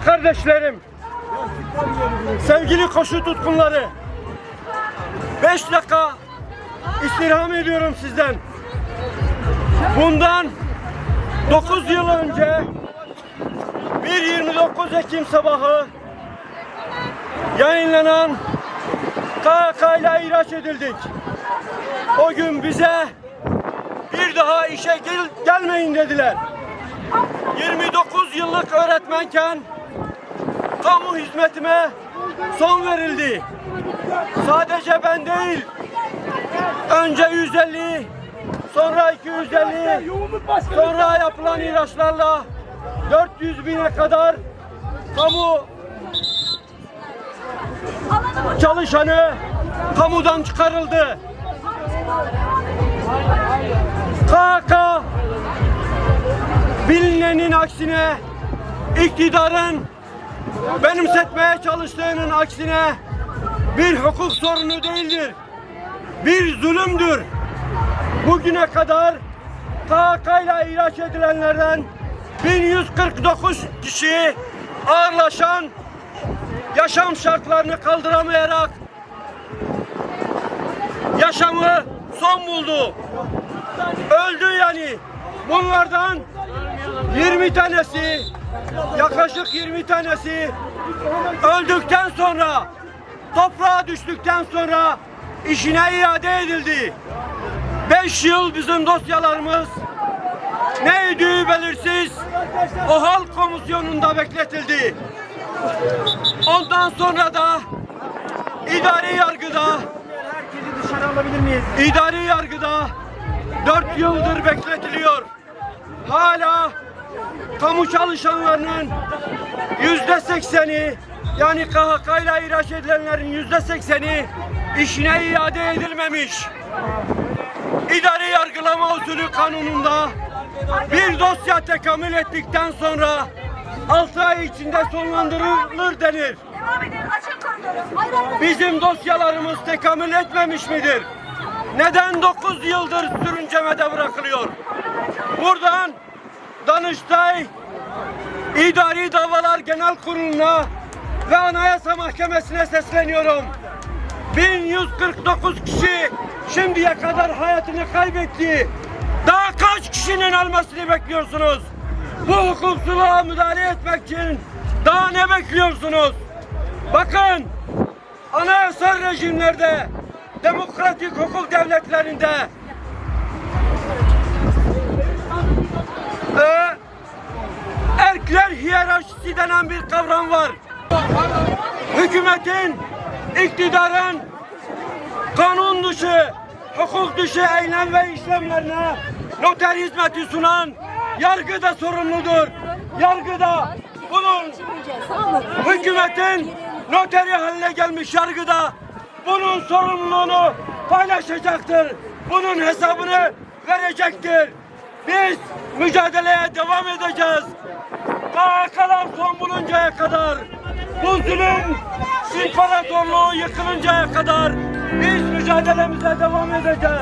kardeşlerim, sevgili koşu tutkunları, 5 dakika istirham ediyorum sizden. Bundan 9 yıl önce 1-29 Ekim sabahı yayınlanan KK ile ihraç edildik. O gün bize bir daha işe gel- gelmeyin dediler. 29 yıllık öğretmenken kamu hizmetime son verildi. Sadece ben değil, önce 150, sonra 250, sonra yapılan ihraçlarla 400 bine kadar kamu çalışanı kamudan çıkarıldı. KK bilinenin aksine iktidarın benimsetmeye çalıştığının aksine bir hukuk sorunu değildir. Bir zulümdür. Bugüne kadar KK ile ihraç edilenlerden 1149 kişi ağırlaşan yaşam şartlarını kaldıramayarak yaşamı son buldu. Öldü yani. Bunlardan 20 tanesi yaklaşık 20 tanesi öldükten sonra toprağa düştükten sonra işine iade edildi. 5 yıl bizim dosyalarımız neydi belirsiz o halk komisyonunda bekletildi. Ondan sonra da idari yargıda Herkesi dışarı alabilir miyiz? İdari yargıda 4 yıldır bekletiliyor. Hala kamu çalışanlarının yüzde sekseni yani KHK ile ihraç edilenlerin yüzde sekseni işine iade edilmemiş. İdari yargılama usulü kanununda bir dosya tekamül ettikten sonra 6 ay içinde sonlandırılır denir. Bizim dosyalarımız tekamül etmemiş midir? Neden 9 yıldır sürüncemede bırakılıyor? Buradan Danıştay İdari Davalar Genel Kurulu'na ve Anayasa Mahkemesi'ne sesleniyorum. 1149 kişi şimdiye kadar hayatını kaybetti. Daha kaç kişinin ölmesini bekliyorsunuz? Bu hukuksuzluğa müdahale etmek için daha ne bekliyorsunuz? Bakın anayasal rejimlerde, demokratik hukuk devletlerinde Hükümetin, iktidarın kanun dışı, hukuk dışı eylem ve işlemlerine noter hizmeti sunan yargı da sorumludur. Yargı da bunun hükümetin noteri haline gelmiş yargıda bunun sorumluluğunu paylaşacaktır. Bunun hesabını verecektir. Biz mücadeleye devam edeceğiz. KHK'lar son buluncaya kadar, bu zulüm imparatorluğu yıkılıncaya kadar biz mücadelemize devam edeceğiz.